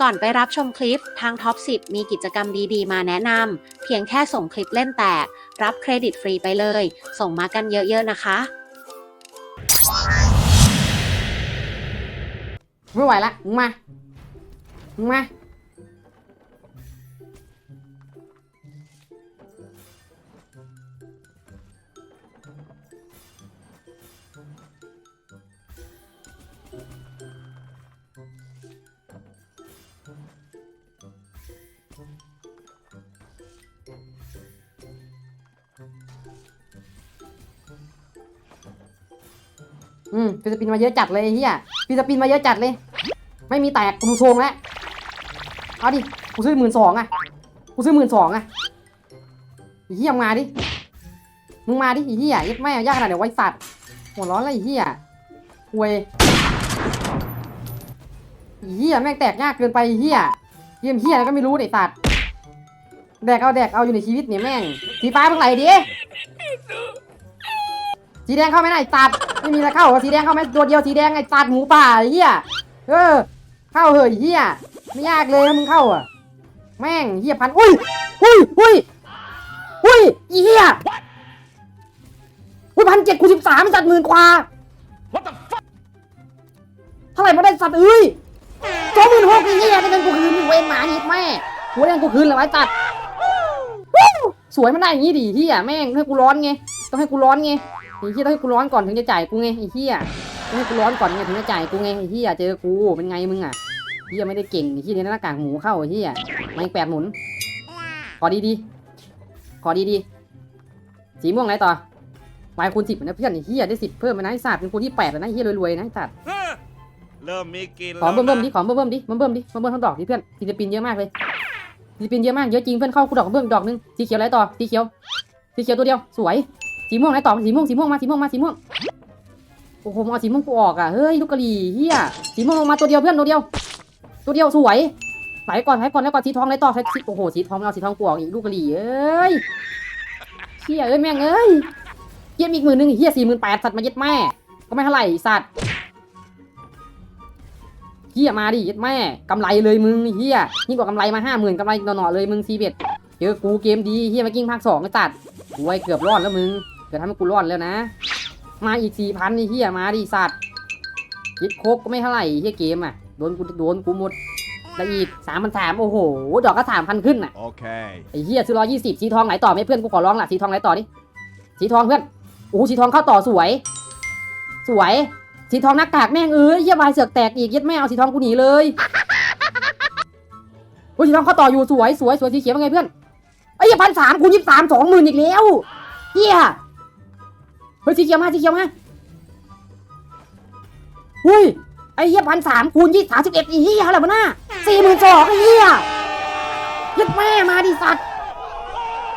ก่อนไปรับชมคลิป ทางท็อป 10 มีกิจกรรมดีๆ มาแนะนำ เพียงแค่ส่งคลิปเล่นแตก รับเครดิตฟรีไปเลย ส่งมากันเยอะๆนะคะ ไม่ไหวละมึงมามึงมา อืมฟิสปินมาเยอะจัดเลยไอ้เฮียฟิสปินมาเยอะจัดเลย ไม่มีแตกกูดูโชงแล้วเอาดิกูซื้อหมื่นสองอะกูซื้อหมื่นสองอะไอ้เหี้ยมาดิมึงมาดิไอ้เหี้ยยัดแม่ยากขนาดเดี๋ยวไว้สัตว์หัวร้อนเลยไอ้เหี้ยเวยไอ้เหี้ยแม่งแตกยากเกินไปไอ้เหี้ยเยี่ยมเหี้ยอะไรก็ไม่รู้ไอ้สัตว์แดกเอาแดกเอาอยู่ในชีวิตเนี่ยแม่งสีฟ้าเพิ่งไหลดิ สีแดงเข้าไม่ได้ไอ้สัตว์ไม่มีอะไรเข้าสีแดงเข้าไหมตัวเดียวสีแดงไอ้สัตว์หมูป่าไอ้เหี้ยเออ เข้าเหอะไอ้เฮียไม่ยากเลยถ้มึงเข้าอะ แม่งเฮียพันอุ้ยอุ้ยอุ้ยอุ้ยอีเฮียอุ้ยพันเจ็ดคูสิบสามสัตว์หมื่นกว่าเท่าไหร่มาได้สัตว์เอ้ยสองหมื่นหกอ้เฮียได้เงินกูคืนเวนหมาหยิบแม่หัวแดงกูคืนเลยไว้สัตว์วู้สวยมันได้อย่างงี้ดิเฮียแม่งให้กูร้อนไงต้องให้กูร้อนไง ไอ้เฮียต้องให้กูร้อนก่อนถึงจะจ่ายกูไงไอ้เฮียต้องให้กูร้อนก่อนไงถึงจะจ่ายกูไงไอ้เฮียเจอกูเป็นไงมึงอะเฮียไม่ได้เก่งที่ในหน้ากากหมูเข้าไอ้เฮียไม่แปดหมุน ขอดีดีๆขอดีดีๆสีม่วงไหนต่อวายคูณสิบนะเพื่อนไอ้เฮียได้สิบเพิ่มไปนะไอ้สัตว์เป็นคูณที่แปดแล้วนะไอ้เฮียรวยๆนะไอ้สัตว์เริ่มมีกินขอแล้วเบิ่มๆดินะขอเบิ่มๆดิเบิ่มๆดิเบิ่มๆทั้งดอกดิเพื่อนศิลปินเยอะมากเลยศิลปินเยอะมากเยอะจริงเพื่อนเข้ากูดอกเบิ่มดอกนึงสีเขียวอะไรต่อสีเขียวสีเขียวตัวเดียวสวย สีม่วงไหนต่อสีม่วงสีม่วงมาสีม่วงมาสีม่วงโอ้โหมึงเอาสีม่วงกูออกอะเฮ้ยลูกกะหรี่เฮียสีม่วงลงมาตัวเดียวเพื่อนตัวเดียว ตัวเดียวสวยไหลก่อนไหลก่อนแล้วก่อนสีทองไหลต่อไหลโอ้โหสีทองเอาสีทองกูออกอีกลูกกะหรี่เอ้ยเฮียเอ้ยแม่งเอ้ยเฮียมีอีกหมื่นหนึ่งเฮียสี่หมื่นแปดสัตว์มาเย็ดแม่ ก็ไม่เท่าไหร่สัตว์เฮียมาดิเย็ดแม่กำไรเลยมึงเฮียยิ่งกว่ากำไรมาห้าหมื่นกำไรหน่อๆเลยมึงซีเบ็ดเจอกูเกมดีเฮียมากิ้งภาคสองไอ้สัตว์กูไว้เกือบรอดแล้วมึง เกือบทำให้กูรอดแล้วนะ มาอีกสี่พันนี่เฮียมาดิสัตว์ยิดครบก็ไม่เท่าไหร่เฮียเกมอะโดนกูโดนกูหมดแล้วอีกสามพันสามโอ้โห ดอกก็สามพันขึ้นน่ะโอเคไอ้เฮียซื้อร้อยยี่สิบสีทองไหนต่อไหมเพื่อนกูขอร้องล่ะสีทองไหนต่อดิสีทองเพื่อนโอ้โหสีทองเข้าต่อสวย สวย สีทองหน้ากากแม่งเอ้ยเฮียบายเสือกแตกอีกเย็ดแม่เอาสีทองกูหนีเลยโอ้ยสีทองเข้าต่ออยู่สวยสวยสวยสีเขียวเป็นไงเพื่อนไอ้ยพันสามคูณยี่สามสองหมื่นอีกแล้วเฮียเฮ้ยสีเขียวมาสีเขียวมาเฮ้ยไอ้เฮียพันสามคูณยี่สามสิบเอ็ดอีเฮียอะไรวะหน้าสี่หมื่นสองไอ้เฮียยัดแม่มาดิสัตว์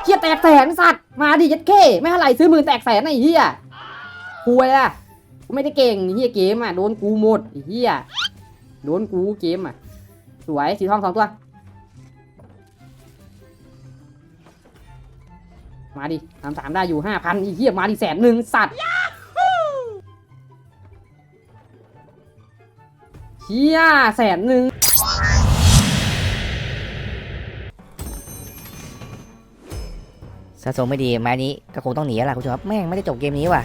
เฮียแตกแสนสัตว์มาดิยัดเข้ไม่เท่าไหร่ซื้อหมื่นแตกแสนไอ้เฮียคุยอะกูไม่ได้เก่งไอ้เฮียเกมอะโดนกูหมดไอ้เฮียโดนกูเกมอะสวยสีทองสองตัว มาดิสามสามได้อยู่ห้าพันไอ้เฮียมาดิแสนหนึ่งสัตว์เฮียแสนหนึ่งสะสมไม่ดีไม้นี้ก็คงต้องหนีแล้วล่ะคุณผู้ชมครับแม่งไม่ได้จบเกมนี้ว่ะ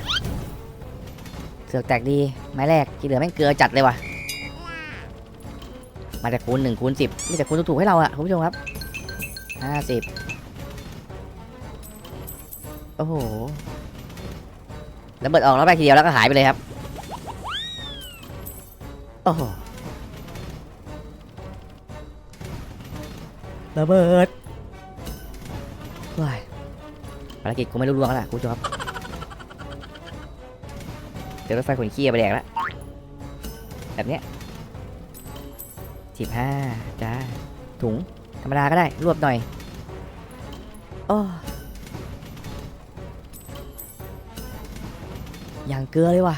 เสือกแตกดีไม้แรกที่เหลือแม่งเกลือจัดเลยว่ะมาแต่คูณหนึ่งคูณสิบมีแต่คูณถูกๆให้เราอะคุณผู้ชมครับห้าสิบ โอ้โหแล้วเบิดออกแล้วไปทีเดียวแล้วก็หายไปเลยครับ โอ้โหระเบิดว้ายภารกิจกูไม่รู้ล่วงแล้วล่ะคุณผู้ชมครับเดี๋ยวรถไฟขนขี้ไปแดกแล้วแบบเนี้ยสิบห้าจ้าถุง ธรรมดาก็ได้ รวบหน่อย โอ้ อย่างเกลือเลยว่ะ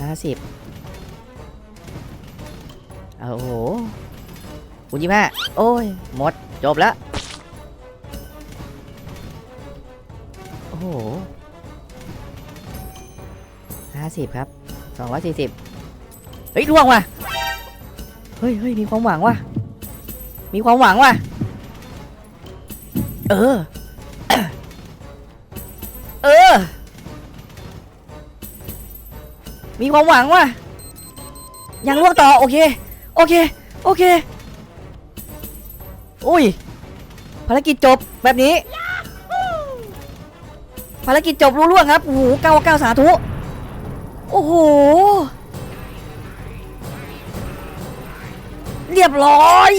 ห้าสิบเอาโอ้โหคุณยี่ห้าโอ้ย หมด จบแล้ว โอ้โหห้าสิบครับสองร้อยสี่สิบเฮ้ยล่วงว่ะ เฮ้ยเฮ้ยมีความหวังว่ะ มีความหวังว่ะ เออ มีความหวังว่ะยังล่วงต่อ โอเค โอเค โอเค อุ้ย ภารกิจจบแบบนี้ ภารกิจจบรู้ล่วงครับ โอ้โหเก้าเก้าสาธุ โอ้โห เรียบร้อย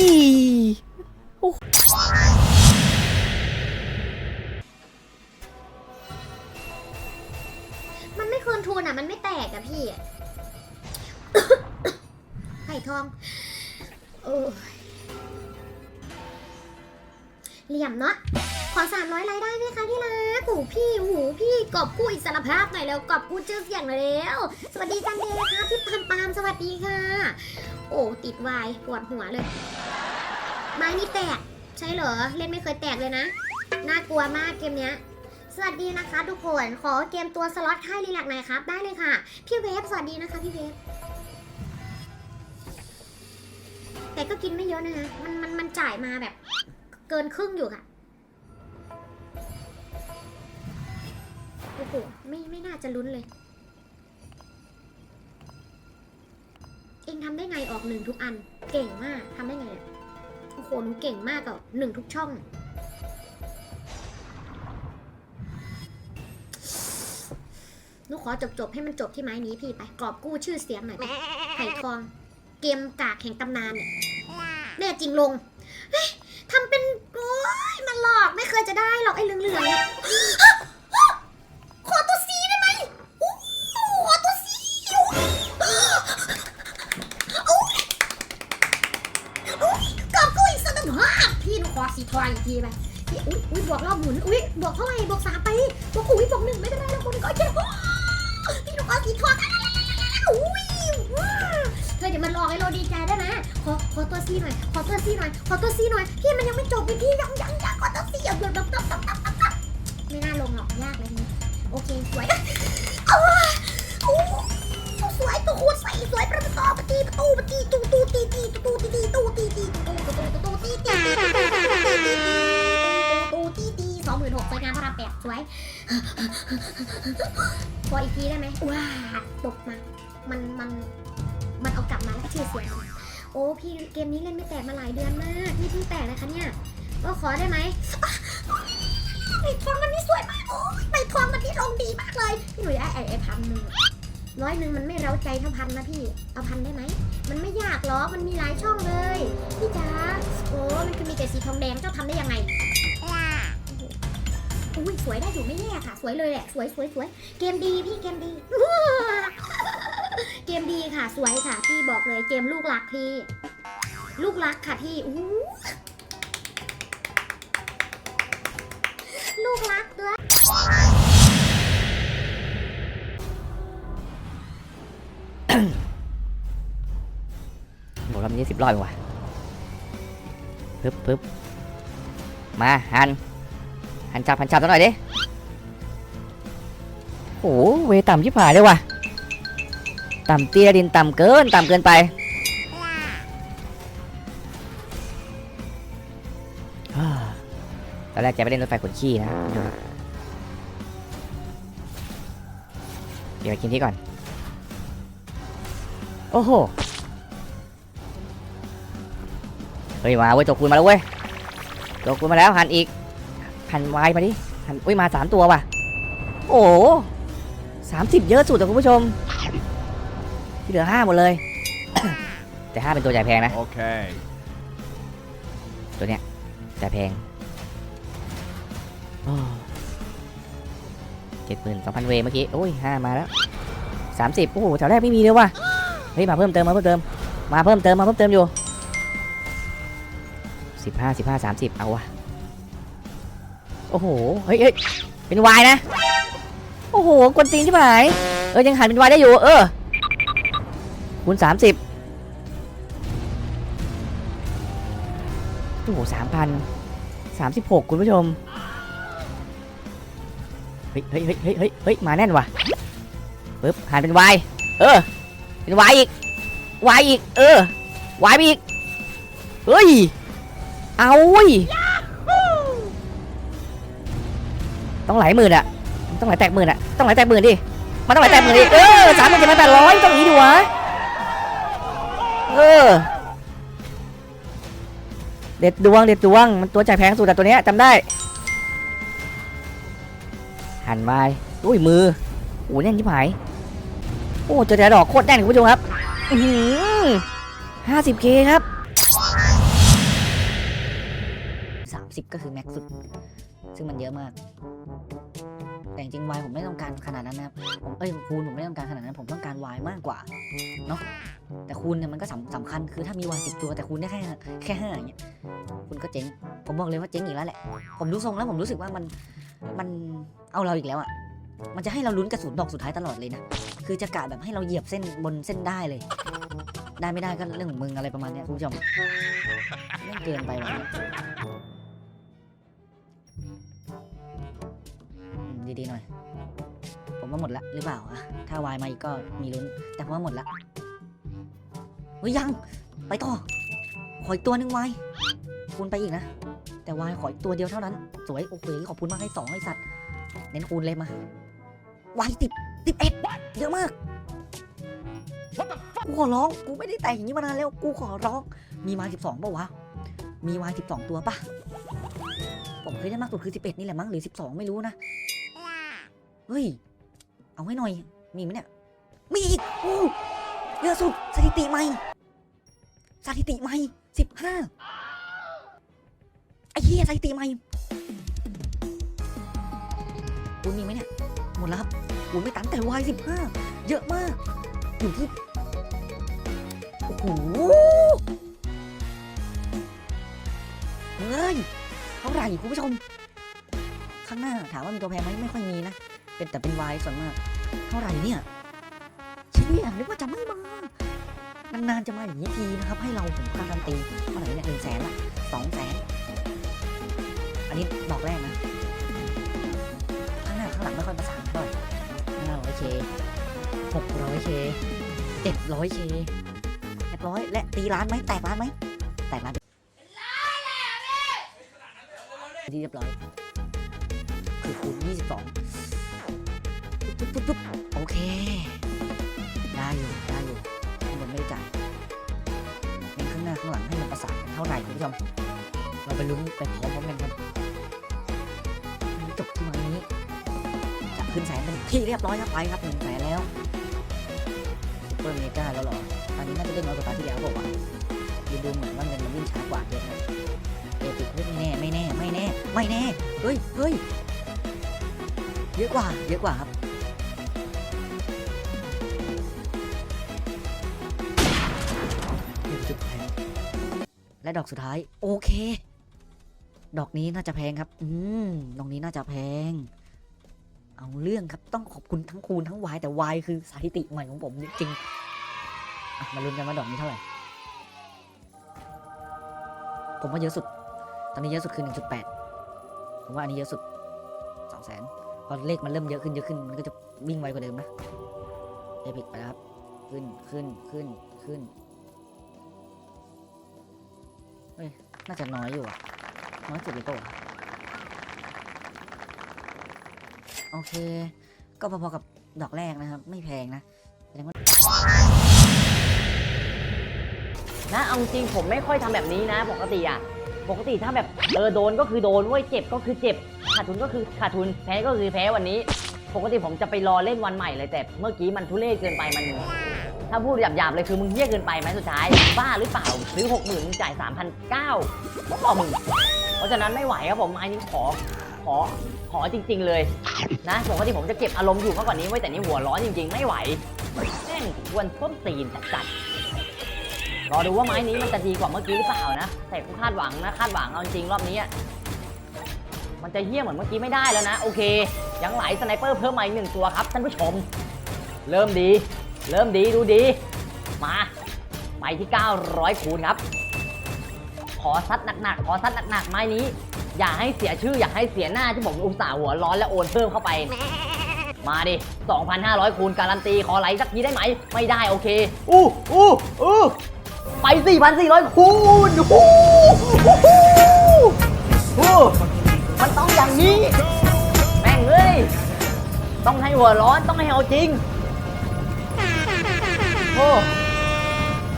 ทุนอะมันไม่แตกอะพี่ไข่ทองโอ้เหลี่ยมเนาะขอสามร้อยรายได้ไหมคะที่รักหูพี่หูพี่กอบกู้อิสรภาพหน่อยแล้วกอบกู้ชื่อเสียงหน่อยแล้วสวัสดีจันเดย์ค่ะพี่พันปาล์มสวัสดีค่ะ โอ้ติดวายปวดหัวเลย ไม้นี่แตก ใช่เหรอ เล่นไม่เคยแตกเลยนะ น่ากลัวมากเกมเนี้ย สวัสดีนะคะ ทุกคน ขอเกมตัวสล็อตให้รีแลกซ์หน่อยครับ ได้เลยค่ะ พี่เวฟสวัสดีนะคะพี่เวฟแต่ก็กินไม่เยอะนะคะมันมันมันจ่ายมาแบบ เกินครึ่งอยู่ค่ะโอ้โหไม่ไม่น่าจะลุ้นเลย เองทำได้ไงออกหนึ่งทุกอัน เก่งมากทำได้ไงเนี่ยโอ้โหหนูเก่งมากกับหนึ่งทุกช่อง หนูขอจบจบๆให้มันจบที่ไม้นี้พี่ไปกรอบกู้ชื่อเสียงหน่อยไปไผ่ทอง เกมกากแห่งตำนานเนี่ยแน่จริงลงเฮ้ยทำเป็นโอ้ยมันหลอกไม่เคยจะได้หรอกไอ้เหลืองๆเนี่ยขอตัวซีได้ไหมอู้ขอตัวซีอู้อู้อู้กรอบกู้อีกสักหนึ่งห้าพี่หนูขอสีทองอีกทีไปพี่อุ้ยอุ้ยบวกรอบหมุน อุ้ยบวกเท่าไหร่บวกสามไปบวกอุ้ยบวกหนึ่งไม่เป็นไรแล้วคนก็เจ็บพี่ หนูขอสีทองอุ้ยเธอเดี๋ยวมันรอให้เราดีใจได้ไหมขอขอตัวซีหน่อย ขอตัวซีหน่อย ขอตัวซีหน่อย พี่มันยังไม่จบพี่ยังยังยังขอตัวซีอย่าเบื่อตับตับตับตับตับไม่น่าลงหรอกยากเลยนี่โอเคสวยเอาว่ะโอ้สวยตัวโคตรใสสวยประตูประตีประตูประตีตูตูตีตีตูตีตีตูตีตีตูตูตูตูตีตีตูตีตีสองหมื่นหกสวยงามพระรามแปดสวย ขออีกทีได้ไหมว้าตกมา มันมันมันเอากลับมาแล้วชื่อเสียงโอ้พี่เกมนี้เล่นไม่แตกมาหลายเดือนมากนี่เพิ่งแตกนะคะเนี่ยก็ขอได้ไหมใบทองมันนี่สวยมากโอ้ยใบทองมันนี่ลงดีมากเลยพี่หนุ่ยไอ้ไอ้ไอ้พันหนึ่งอะร้อยหนึ่งมันไม่เร้าใจเท่าพันนะพี่ เอาพันได้ไหม มันไม่ยากหรอก มันมีหลายช่องเลย พี่จ๋า โอ้ มันคือมีแต่สีทองแดง เจ้าทำได้ยังไง อุ้ยสวยได้อยู่ไม่แย่ค่ะ สวยเลยแหละ สวยสวยสวยเกมดีพี่เกมดี เกมดีค่ะ สวยค่ะ พี่บอกเลยเกมลูกรักพี่ ลูกรักค่ะพี่อู้ลูกรักด้วยบอกรอบนี้สิบรอบเองว่ะปึ๊บปึ๊บมาหัน หันจับหันจับสักหน่อยดิโอ้โหเวต่ำชิบหายเลยว่ะ ต่ำเตี้ยดินต่ำเกินต่ำเกินไปตอนแรกจะไปเล่นรถไฟขนขี้นะ เดี๋ยวไปกินที่ก่อน โอ้โห เฮ้ยมาเว้ยตัวคูณมาแล้วเว้ยตัวคูณมาแล้วหันอีก หันวายมาดิหันอุ้ยมาสามตัวว่ะ โอ้สามสิบเยอะสุดแต่คุณผู้ชม ที่เหลือห้าหมดเลย แต่ห้าเป็นตัวใหญ่แพงนะ Okay. ตัวเนี้ยแต่แพงเจ็ดหมื่นสองพันเวเมื่อกี้ โอ้ยห้ามาแล้วสามสิบโอ้โหแถวแรกไม่มีเลยว่ะ เฮ้ย มาเพิ่มเติม มาเพิ่มเติม มาเพิ่มเติม มาเพิ่มเติมอยู่สิบห้าสิบห้าสามสิบเอาวะ โอ้โห เฮ้ยเฮ้ยเป็นวายนะ โอ้โหกวนตีนที่หาย เออยังหันเป็นวายได้อยู่ เออคูณสามสิบโอ้โหสามพันสามสิบหกคุณผู้ชม เฮ้ยเฮ้ยเฮ้ยเฮ้ยเฮ้ยเฮ้ยมาแน่นว่ะปึ๊บหันเป็นวาย เออ เป็นวายอีกวายอีก เออวายไปอีก เฮ้ย เอาเว้ย ต้องหลายหมื่นอะต้องหลายแตกหมื่นอะต้องหลายแตกหมื่นดิมันต้องหลายแตกหมื่นดิเออสามหมื่นเจ็ดพันแปดร้อยต้องนี้ดิวะเออเด็ดดวงเด็ดดวงมันตัวจ่ายแพงสุดแต่ตัวเนี้ยจำได้ หันมาอุ้ยมือโอ้แน่นชิบหายโอ้เจอแต่ดอกโคตรแน่นคุณผู้ชมครับอือหือ 50k ครับ30ก็คือแม็กซ์สุด ซึ่งมันเยอะมาก แต่จริงๆวายผมไม่ต้องการขนาดนั้นนะครับผมเอ้ยคูณผมไม่ต้องการขนาดนั้น ผมต้องการวายมากกว่าเนาะแต่คูณเนี่ยมันก็สำสำคัญคือถ้ามีวายสิบตัวแต่คูณได้แค่แค่ห้าอย่างเงี้ยคุณก็เจ๊งผมบอกเลยว่าเจ๊งอีกแล้วแหละผมดูทรงแล้วผมรู้สึกว่ามันมันเอาเราอีกแล้วอะ่ะมันจะให้เราลุ้นกระสุนดอกสุดท้ายตลอดเลยนะ คือจะกะแบบให้เราเหยียบเส้นบนเส้นได้เลย ได้ไม่ได้ก็เรื่องของมึงอะไรประมาณเนี้ยคุณผู้ชมไม่งเกินไปวัน ดีๆหน่อย ผมว่าหมดละหรือเปล่าอะถ้าวายมาอีกก็มีลุ้น แต่ผมว่าหมดละเฮ้ยยัง ไปต่อ ขออีกตัวหนึ่งวายคูณไปอีกนะ แต่วายขออีกตัวเดียวเท่านั้น สวย โอเคขอบคุณมากให้สองไอ้สัตว์ เน้นคูณเลยมาวายติดติดเอ็ดเยอะมากกูขอร้อง กูไม่ได้แต่งอย่างนี้มานานแล้ว กูขอร้อง มีวายสิบสองป่าวะ มีวายสิบสองตัวปะผมเคยได้มากสุดคือสิบเอ็ดนี่แหละมั้งหรือสิบสองไม่รู้นะ เฮ้ย เอาให้หน่อย มีไหมเนี่ย มีอีกโอ้เยอะสุด สถิติใหม่ สถิติใหม่สิบห้าไอ้เหี้ยสถิติใหม่คุณมีไหมเนี่ย หมดแล้วครับคุณไม่ตันแต่วายสิบห้าเยอะมาก อยู่ที่ โอ้โหเฮ้ยเท่าไหร่คุณผู้ชม ข้างหน้าถามว่ามีตัวแพงไหมไม่ค่อยมีนะ เป็นแต่เป็นวายส่วนมาก เท่าไหร่เนี่ยเชี่ยนึกว่าจะไม่มานานๆจะมาอย่างนี้ทีนะครับ ให้เราผมการันตีเท่าไหร่เนี่ยหนึ่งแสนละสองแสนอันนี้บอกแรกนะข้างหน้าข้างหลังไม่ค่อยประสานเท่าไหร่ห้าร้อยเคหกร้อยเคเจ็ดร้อยเคแปดร้อยและตีร้านไหมแตกร้านไหมแตกร้านที่เรียบร้อยคือคูณยี่สิบสอง เท่าไหร่คุณผู้ชม เราไปลุ้นไปพร้อมๆกันครับจบที่วันนี้จะขึ้นแสนเป็นที่เรียบร้อยครับไปครับหนึ่งแสนแล้วซุปเปอร์เมกาแล้วหรอตอนนี้น่าจะได้น้อยกว่าตอนที่แล้วบอกว่าดูดูเหมือนว่าเงินมันวิ่งช้ากว่าเยอะนะเอปิกไม่แน่ไม่แน่ไม่แน่ไม่แน่เฮ้ยเฮ้ยเยอะกว่าเยอะกว่าครับ และดอกสุดท้าย โอเค ดอกนี้น่าจะแพงครับ อืมดอกนี้น่าจะแพง เอาเรื่องครับต้องขอบคุณทั้งคูณทั้งวายแต่วายคือสถิติใหม่ของผมจริงๆมาลุ้นกันว่าดอกนี้เท่าไหร่ ผมว่าเยอะสุด ตอนนี้เยอะสุดคือ 1.8 ผมว่าอันนี้เยอะสุด200,000พอเลขมันเริ่มเยอะขึ้นเยอะขึ้นมันก็จะวิ่งไวกว่าเดิมนะเอพิกไปแล้วครับ ขึ้นขึ้นขึ้นขึ้น น่าจะน้อยอยู่อะน้อยสุดเลยปะวะโอเค ก็พอๆกับดอกแรกนะครับ ไม่แพงนะแสดงว่านะเอาจริงผมไม่ค่อยทำแบบนี้นะ ปกติอะ ปกติถ้าแบบเออโดนก็คือโดนเว้ยเจ็บก็คือเจ็บ ขาดทุนก็คือขาดทุนแพ้ก็คือแพ้วันนี้ ปกติผมจะไปรอเล่นวันใหม่เลยแต่เมื่อกี้มันทุเรศเกินไปมัน ถ้าพูดหยาบๆเลยคือมึงเหี้ยเกินไปไหมสุดท้าย บ้าหรือเปล่าซื้อหกหมื่นจ่ายสามพันเก้า ก็บอกมึง เพราะฉะนั้นไม่ไหวครับผมอันนี้ขอ ขอ ขอจริง ๆ เลยนะปกติผมจะเก็บอารมณ์อยู่มากกว่านี้ไว้แต่นี่หัวร้อนจริง ๆ ไม่ไหว แม่งกวนส้นตีนจัดๆรอดูว่าไม้นี้มันจะดีกว่าเมื่อกี้หรือเปล่านะ แต่กูคาดหวังนะ คาดหวังเอาจริงรอบนี้อะมันจะเยี่ยเหมือนเมื่อกี้ไม่ได้แล้วนะ โอเค ยังไหลสไนเปอร์เพิ่มมาอีกหนึ่งตัวครับท่านผู้ชม เริ่มดี เริ่มดีดูดี มา ไปที่ 900คูณครับ อซัดหนักๆ ขอซัดหนักๆ ไม้นี้ อย่าให้เสียชื่อ อย่าให้เสียหน้าที่ผมอุตส่าห์หัวร้อนและโอนเพิ่มเข้าไป มาดิ 2,500 คูณการันตี ขอไหลสักทีได้ไหม ไม่ได้โอเค อู้อู้อู้ไป 4,400 คูณโอ้โหโอ้โหโอ้โหมันต้องอย่างนี้ แม่งเลยต้องให้หัวร้อน ต้องให้เอาจริง โอ้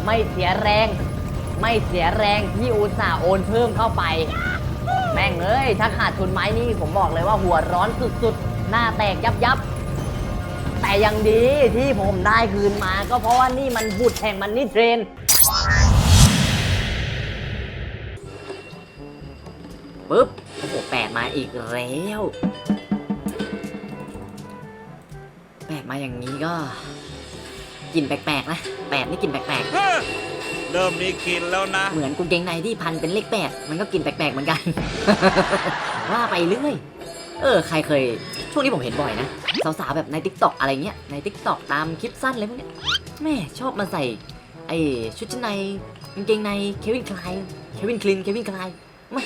ไม่เสียแรง ไม่เสียแรงที่อุตส่าห์โอนเพิ่มเข้าไป แม่งเอ้ยถ้าขาดทุนไม้นี่ผมบอกเลยว่าหัวร้อนสุดๆ หน้าแตกยับยับแต่ยังดีที่ผมได้คืนมาก็เพราะว่านี่มันบุตรแห่งมันนี่เทรนปึ๊บโอ้โหแปดมาอีกแล้วแปดมาอย่างนี้ก็กลิ่นแปลกๆนะแปดนี่กลิ่นแปลกๆ เริ่มมีกลิ่นแล้วนะ เหมือนกางเกงในที่พันเป็นเลขแปดมันก็กินแปลกๆเหมือนกัน ว่าไปเรื่อย เออ ใครเคย ช่วงนี้ผมเห็นบ่อยนะ สาวๆ แบบใน t ิ k t o k อะไรเงี้ย ใน t ิ k t o k ตามคลิปสั้นอะไรพวกเนี้ยแม่ชอบมาใส่ ไอชุดชั้นในกางเกงในเควินคลายเควินคลินเควินคลายไม่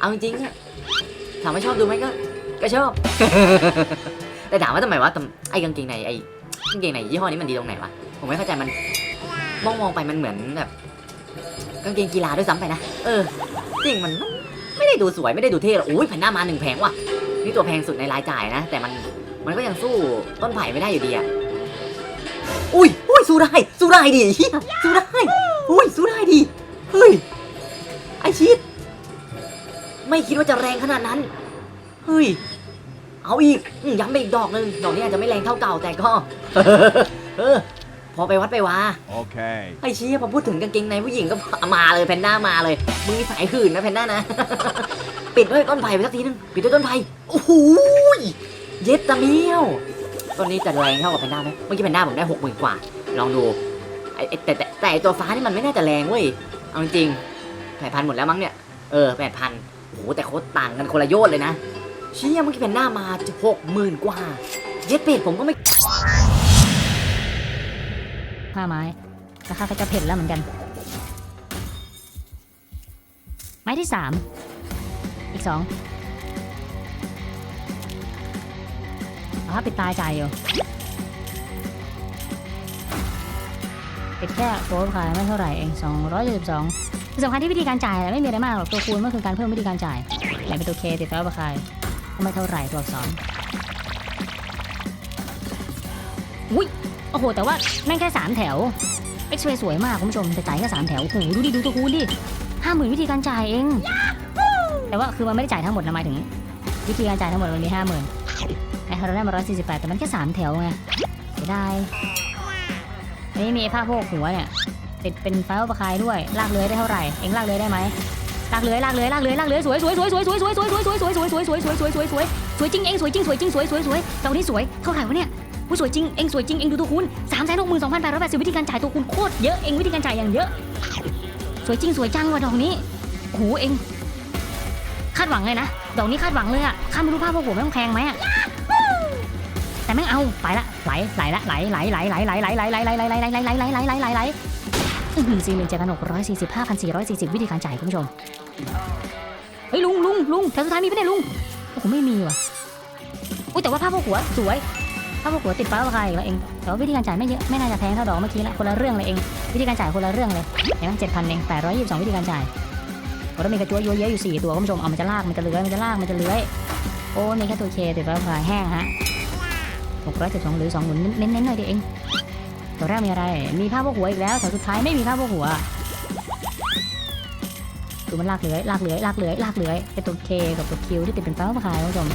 เอาจริงๆอะถามว่าชอบดูไหมก็ ก็ชอบ แต่ถามว่าทำไมวะทำไอกางเกงในไอกางเกงในยี่ห้อนี้มันดีตรงไหนวะ ผมไม่เข้าใจมัน มองมองไปมันเหมือนแบบกางเกงกีฬาด้วยซ้ำไปนะ เออ จริงมันมันไม่ได้ดูสวยไม่ได้ดูเท่หรอกอุ้ยแผ่นหน้ามาหนึ่งแผงว่ะ นี่ตัวแพงสุดในรายจ่ายนะ แต่มันมันก็ยังสู้ต้นไผ่ไม่ได้อยู่ดีอะอุ้ยอุ้ยสู้ได้ สู้ได้ดิเฮียสู้ได้ อุ้ยสู้ได้ดิ เฮ้ย ไอชิดไม่คิดว่าจะแรงขนาดนั้น เฮ้ย เอาอีกย้ำไปอีกดอกหนึ่งดอกนี้อาจจะไม่แรงเท่าเก่าแต่ก็ เออ พอไปวัดไปวา Okay. ไอ้เชี้ยพอพูดถึงกางเกงในผู้หญิงก็ มาเลยแพนด้ามาเลย มึงนี่สายหื่นนะแพนด้านะ ปิดด้วยต้นไผ่ไปสักทีนึง ปิดด้วยต้นไผ่โอ้โหยเย็ดตะเมียวต้นนี้จะแรงเท่ากับแพนด้าไหมเมื่อกี้แพนด้าผมได้หกหมื่นกว่า ลองดูไอ้ไอ้แต่แต่แต่ไอ้ตัวฟ้านี่มันไม่น่าจะแรงเว้ย เอาจริงแปดพันหมดแล้วมั้งเนี่ย เออแปดพันโอ้โหแต่โคตรต่างกันคนละโยชน์เลยนะ เชี่ยเมื่อกี้แพนด้ามาจะหกหมื่นกว่า เย็ดเป็ดผมก็ไม่ ห้าไม้ราคาก็จะเผ็ดแล้วเหมือนกัน ไม้ที่สามอีกสองอาปิดตายจ่ายอยู่ปิดแค่โฟล์ขายไม่เท่าไหร่เอง272ที่สำคัญที่วิธีการจ่ายแหละไม่มีอะไรมากหรอกตัวคูณมันคือการเพิ่มวิธีการจ่ายไหนเป็นตัวเคติดแล้วราคาก็ไม่เท่าไหร่ตัวอักษรอุ้ย อ้โห แต่ว่าแม่งแค่สามแถวเอ็กซ์เรย์สวยมากคุณผู้ชมแต่จ่ายแค่สามแถวโอ้โหดูดิดูตัวคูณดิห้าหมื่นวิธีการจ่ายเอง แต่ว่าคือมันไม่ได้จ่ายทั้งหมดนะหมายถึง วิธีการจ่ายทั้งหมดมันมีห้าหมื่นไอ้เราได้มาร้อยสี่สิบแปดแต่มันแค่สามแถวไงเสียดายอันนี้มีไอ้ผ้าโพกหัวเนี่ยติดเป็นไฟล์ประคายด้วยลากเลื้อยได้เท่าไหร่เอ็งลากเลื้อยได้ไหมลากเลื้อยลากเลื้อยลากเลื้อยลากเลื้อยสวยสวยสวยสวยสวยสวยสวยสวยสวยสวยสวยสวยสวยสวยสวยสวยสวยสวยสวยจริงเอ็งสวยจริงสวยจริงสวยสวยสวยตรงนี้สวยเท่าไหร่วะเนี่ย ผู้สวยจริง เองสวยจริง เองดูตัวคูณสามแสนหกหมื่นสองพันแปดร้อยแปดสิบวิธีการจ่ายตัวคูณโคตรเยอะเองวิธีการจ่ายอย่างเยอะ สวยจริงสวยจังว่ะดอกนี้โหเองคาดหวังเลยนะดอกนี้คาดหวังเลยอะข้าไม่รู้ภาพพวกผมแม่งแพงไหมอะแต่แม่งเอาไปละไหลไหลละไหลไหลไหลไหลไหลไหลไหลไหลไหลไหลไหลไหลไหลไหลไหลไหลไหลไหลไหลสี่หมื่นเจ็ดพันหกร้อยสี่สิบห้าพันสี่ร้อยสี่สิบวิธีการจ่ายคุณผู้ชมเฮ้ยลุงลุงลุงแถวสุดท้ายมีปะเนี่ยลุงโอ้โหไม่มีว่ะอุ้ยแต่ว่าภาพพวกหัวสวย ถ้าพวกหัวติดฟ้าราคาอีกแล้วเองแต่ว่าวิธีการจ่ายไม่เยอะไม่น่าจะแพงเท่าดอกเมื่อกี้ละคนละเรื่องเลยเองวิธีการจ่ายคนละเรื่องเลยเห็นไหมเจ็ดพันเองแปดร้อยยี่สิบสองวิธีการจ่ายโอ้แล้วมีกระจัวยัวเยอะอยู่สี่ตัวคุณผู้ชมเอามันจะลากมันจะเลื้อยมันจะลากมันจะเลื้อยโอ้มีแค่ตัวเคติดฟ้าราคาแห้งฮะหกร้อยสิบสองหรือสองหมุนเน้นๆหน่อยดิเองตัวแรกมีอะไร มีภาพพวกหัวอีกแล้วแต่สุดท้ายไม่มีภาพพวกหัวคือมันลากเลื้อยลากเลื้อยลากเลื้อยลากเลื้อยเป็นตัวเคกับตัวคิวที่ติดเป็นฟ้าราคาคุณผู้ชม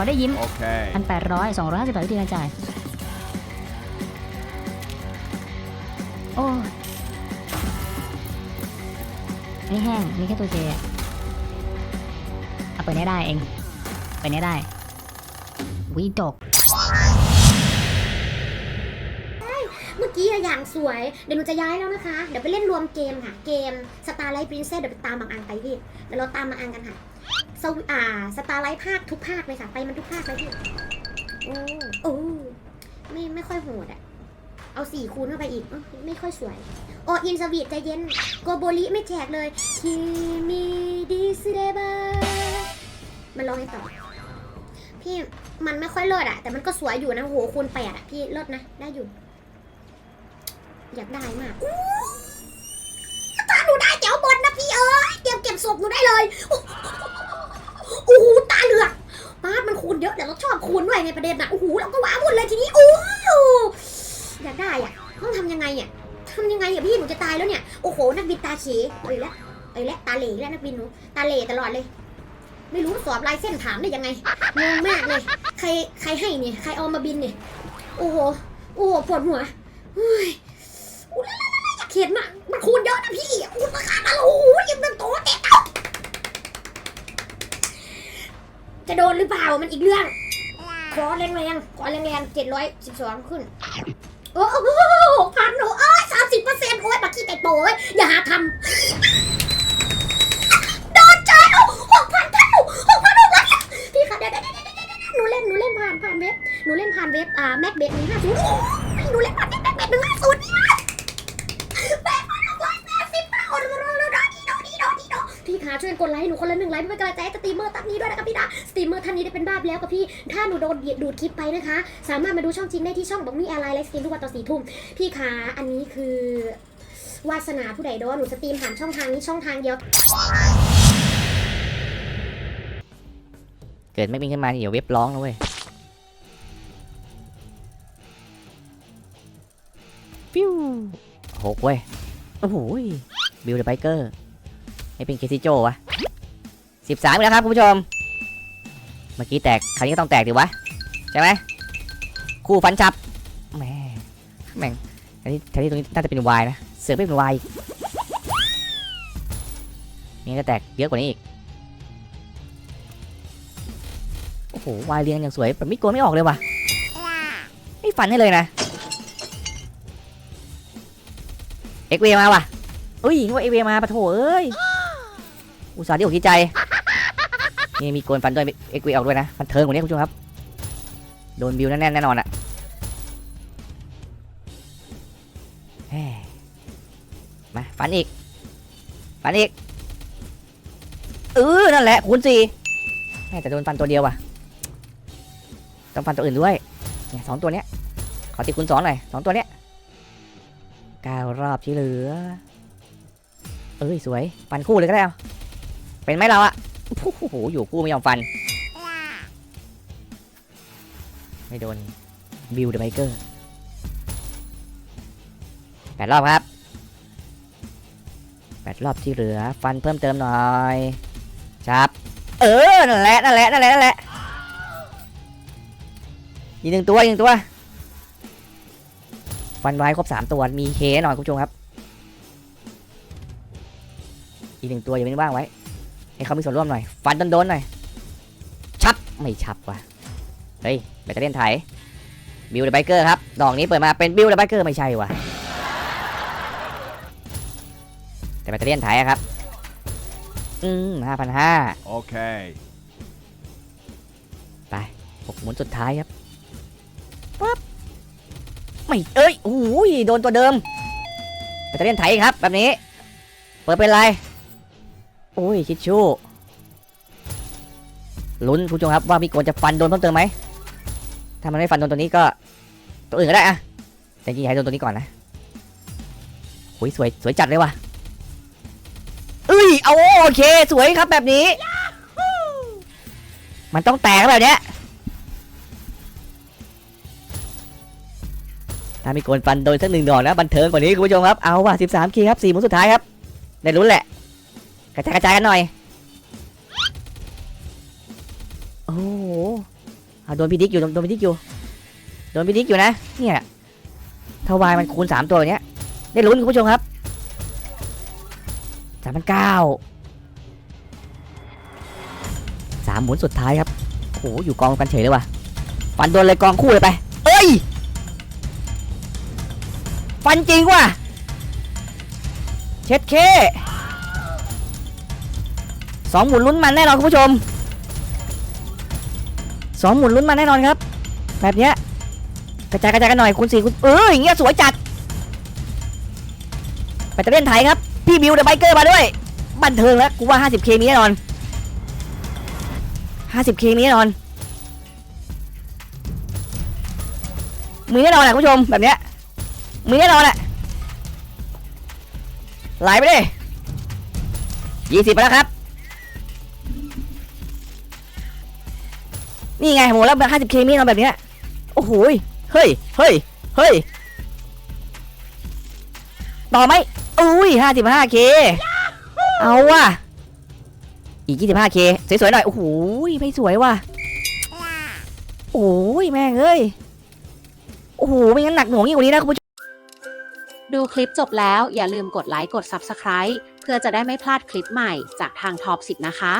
อได้ยิ้ม Okay. พันแปดร้อยสองร้อยห้าสิบแปดวิธีการจ่าย โอ้ยอันนี่แห้งมีแค่ตัวเจอะเอาไปเนี้ยได้เองไปเนี้ยได้วีดกเมื่อกี้อะอย่างสวย เดี๋ยวหนูจะย้ายแล้วนะคะ เดี๋ยวไปเล่นรวมเกมค่ะ เกมสตาร์ไลท์ปรินเซสเดี๋ยวไปตามบางอันไปพี่ เดี๋ยวเราตามบางอันกันค่ะ สวอ่าสตาร์ไลท์ภาคทุกภาคเลยค่ะ ไปมันทุกภาคเลยพี่โอ้โอ้ไม่ไม่ค่อยโหดอะเอาสี่คูณเข้าไปอีกเอ้าไม่ค่อยสวย โออินสวีทใจเย็น โกโบริไม่แจกเลยคิมิดิสเดบามันร้องให้ต่อ พี่มันไม่ค่อยเลิศอะแต่มันก็สวยอยู่นะโหคูณแปดอะพี่เลิศนะ ได้อยู่ อยากได้มากอู้ถ้าหนูได้เดี๋ยวบนนะพี่เอ้ยเตรียมเก็บศพหนูได้เลย โอ้โหตาเหลือกป้าดมันคูณเยอะแต่เราชอบคูณด้วยในประเด็นนะโอ้โหเราก็ว้าวุ่นเลยทีนี้โอ้อยากได้อะต้องทำยังไงอะทำยังไงอะพี่หนูจะตายแล้วเนี่ยโอ้โหนักบินตาเขเอาอีกแล้วเอาอีกแล้วตาเหล่แล้วนักบินหนูตาเหล่ตลอดเลย ไม่รู้สอบลายเส้นถามได้ยังไงงงมากเลยใครใครให้เนี่ยใครเอามาบินเนี่ยโอ้โหโอ้โหปวดหัวเฮ้ยอู้ละละละละอยากเขียนมากมันคูณเยอะนะพี่อู้ราคาอะไรโอ้โหยังเป็นโตเต็ม จะโดนหรือเปล่ามันอีกเรื่อง ขอแรงๆขอแรงๆเจ็ดร้อยสิบสองขึ้น โอ้โหหกพันหนูเอ้ยสามสิบเปอร์เซ็นต์โอ้ยบักกี้ไก่โป้ยอย่าหาทำ เมอร์ท่านนี้ได้เป็นบ้าไปแล้วกับพี่ ถ้าหนูโดนเบียดดูดคลิปไปนะคะ สามารถมาดูช่องจริงได้ที่ช่องบอกมี่แอร์ไลน์ไลฟ์สตรีมทุกวันต่อสี่ทุ่มพี่คะอันนี้คือวาสนาผู้ใดโดนหนูสตรีมผ่านช่องทางนี้ช่องทางเดียว เกิดไม่บินขึ้นมานี่เดี๋ยวเว็บร้องนะเว้ยฟิวหกเว้ย โอ้โหบิลเดอะไบเกอร์ให้เป็นเคซิโจวะสิบสามแล้วครับคุณผู้ชมเมื่อกี้แตกคราวนี้ก็ต้องแตกดิวะใช่ไหมคู่ฟันจับแม่แม่งแทนที่แทนที่ตรงนี้น่าจะเป็นวายนะเสือกไม่เป็นวายนี่ก็แตกเยอะกว่านี้อีกโอ้โหวายเรียงอย่างสวยแบบไม่กลัวไม่ออกเลยว่ะไม่ฟันให้เลยนะเอ็กเวมาว่ะเอ้ยนึกว่าเอ็กเวมาปะโถเอ้ยอุตส่าห์ดีอกดีใจ นี่มีโกนฟันด้วยเอ็กเวออกด้วยนะฟันเทิงกว่านี้คุณผู้ชมครับ โดนบิวแน่นแน่นอนอะแหม่มาฟันอีก ฟันอีก เออ นั่นแหละคูณสี่แม่แต่โดนฟันตัวเดียวว่ะ ต้องฟันตัวอื่นด้วย เนี่ยสองตัวเนี้ย ขอติดคูณสองหน่อยสองตัวเนี้ยเก้ารอบที่เหลือ เอ้ย สวย ฟันคู่เลยก็ได้เอาเป็นไหมเราอะ โอ้โหอยู่คู่ไม่ยอมฟัน ไม่โดนบิวเดอะไบเกอร์แปดรอบครับแปดรอบที่เหลือ ฟันเพิ่มเติมหน่อยชับ เออ นั่นแหละ นั่นแหละ นั่นแหละ นั่นแหละอีกหนึ่งตัวอีกหนึ่งตัว ฟันไว้ครบสามตัว มีเคแน่อนคุณผู้ชมครับ อีกหนึ่งตัวอย่าเป็นว่างไว้ ให้เขามีส่วนร่วมหน่อย ฟันโดนๆหน่อย ชับ ไม่ชับว่ะ เฮ้ยแบตเตอรี่ไถบิลเดอะไบเกอร์ครับ ดอกนี้เปิดมาเป็นบิลเดอะไบเกอร์ไม่ใช่ว่ะ แต่แบตเตอรี่ไถอะครับ อืมห้าพันห้า Okay. หกหมุนสุดท้ายครับปั๊บไม่ เอ้ยโอ้ยโดนตัวเดิมแบตเตอรี่ไถครับ แบบนี้ เปิดเป็นไร โอ้ยคิดชู้ลุ้นคุณผู้ชมครับว่ามีโกนจะฟันโดนเพิ่มเติมไหมถ้ามันไม่ฟันโดนตัวนี้ก็ตัวอื่นก็ได้อะแต่จริงๆอยากให้โดนตัวนี้ก่อนนะโอ้ยสวยสวยจัดเลยว่ะเอ้ยเอาโอเค สวยครับแบบนี้ มันต้องแตกแบบเนี้ยถ้ามีโกนฟันโดนสักหนึ่งดอกนะบันเทิงกว่านี้คุณผู้ชมครับเอาว่ะ13คีครับ4หมุนสุดท้ายครับได้ลุ้นแหละ กระจายกระจายกันหน่อย โอ้โหเอาโดนพี่ดิ๊กอยู่โดนพี่ดิ๊กอยู่ โดนพี่ดิ๊กอยู่นะ เนี่ยทวายมันคูณ3ตัวเนี้ย ได้ลุ้นคุณผู้ชมครับสามพันเก้าสามหมุนสุดท้ายครับโอ้โหอยู่กองกันเฉยเลยว่ะฟันโดนเลยกองคู่เลยไป เอ้ย ฟันจริงว่ะ เช็ดเค สองหมุนลุ้นมันแน่นอนคุณผู้ชมสองหมุนลุ้นมันแน่นอนครับ แบบเนี้ยกระจายกระจายกันหน่อยคูณสี่คูณเอออย่างเงี้ยสวยจัดไปตะเล่นไทยครับ พี่บิวเดอะไบเกอร์มาด้วย บันเทิงแล้วกูว่า 50k มีแน่นอน 50k มีแน่นอนมีแน่นอนแหละคุณผู้ชมแบบเนี้ยมีแน่นอนแหละไหลไปดิยี่สิบไปแล้วครับ นี่ไงหแล้วห้าสิบเคมีนอนแบบเนี้ยโอ้โหเฮ้ยเฮ้ยเฮ้ยต่อไหมอุ้ยห้าสิบห้าเคเอาว่ะอีกยี่สิบห้าเคสวยๆหน่อยโอ้โหไม่สวยว่ะโอ้ยแม่งเอ้ยโอ้โหไม่งั้นหนักหน่วงยิ่งกว่านี้นะคุณผู้ชมดูคลิปจบแล้วอย่าลืมกดไลค์กด Subscribe เพื่อจะได้ไม่พลาดคลิปใหม่จากทางท็อป10นะคะ